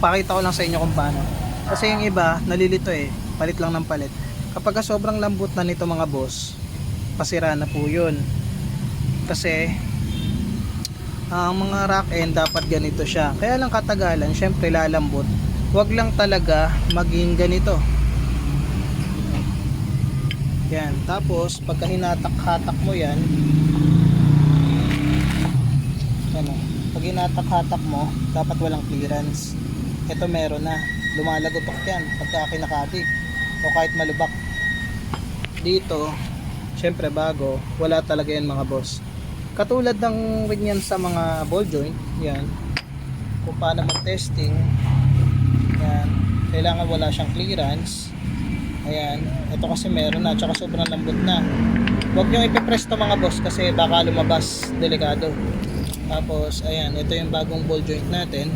pakita ko lang sa inyo kung paano. Kasi yung iba, nalilito eh. Palit lang ng palit. Kapag ka sobrang lambot na nito mga boss, pasira na po yun. Kasi, ang mga rack end dapat ganito siya. Kaya lang katagalan, syempre lalambot. Huwag lang talaga maging ganito. Yan. Tapos, pagka hinatak-hatak mo yan, ano, pag hinatak-hatak mo, dapat walang clearance. Ito meron na. Lumalagotok yan pagka kinakati o kahit malubak. Dito, syempre bago, wala talaga yan mga boss. Katulad ng rin yan sa mga ball joint, yan. Kung paano mag-testing, yan. Kailangan wala siyang clearance. Ayan, ito kasi meron na, tsaka sobrang lambot na. Huwag nyo ipipress to mga boss kasi baka lumabas delikado. Tapos, ayan, ito yung bagong ball joint natin.